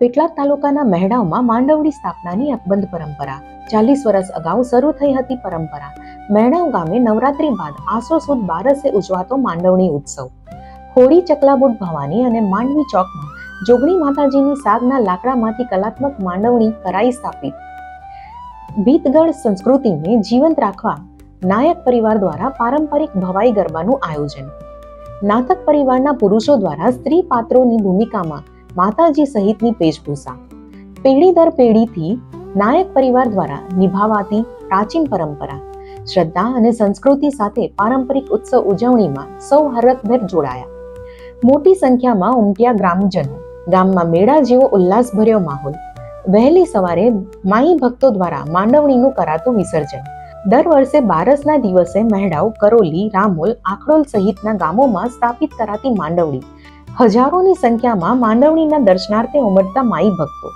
પેટલાદ તાલુકાના મહેડાવમાં માંડવડી સ્થાપનાની અકબંધ પરંપરા. ચાલીસ વર્ષ અગાઉ શરૂ થઈ હતી પરંપરા. મહેડાવ ગામે નવરાત્રી બાદ આસો સુદ બારસે ઉજવાતો માંડવણી ઉત્સવ. હોળી ચકલાબુટ ભવાની અને માંડવી ચોકમાં જોગણી માતાજીની સાગના લાકડામાંથી કલાત્મક માંડવણી કરાઈ સ્થાપિત. ભીતગઢ સંસ્કૃતિને જીવંત રાખવા નાયક પરિવાર દ્વારા પારંપરિક ભવાઈ ગરબાનું આયોજન. નાતક પરિવારના પુરુષો દ્વારા સ્ત્રી પાત્રોની ભૂમિકામાં માતાજી સહિતની વેશભૂષા. પેઢી દર પેઢીથી નાયક પરિવાર દ્વારા નિભાવાતી પ્રાચીન પરંપરા, શ્રદ્ધા અને સંસ્કૃતિ સાથે પારંપરિક ઉત્સવ ઉજવણીમાં સૌ હરખભેર જોડાયા. મોટી સંખ્યામાં ઉમટ્યા ગ્રામજનો, ગામમાં મેળા જેવો ઉલ્લાસભર્યો માહોલ. વહેલી સવારે માઈ ભક્તો દ્વારા માંડવણીનું કરાતું વિસર્જન. દર વર્ષે બારસના દિવસે મહેડાવ, કરોલી, રામોલ, આખડોલ સહિતના ગામોમાં સ્થાપિત કરાતી માંડવણી હજારોની સંખ્યામાં માંડવણીના દર્શનાર્થે ઉમટતા માઈ ભક્તો.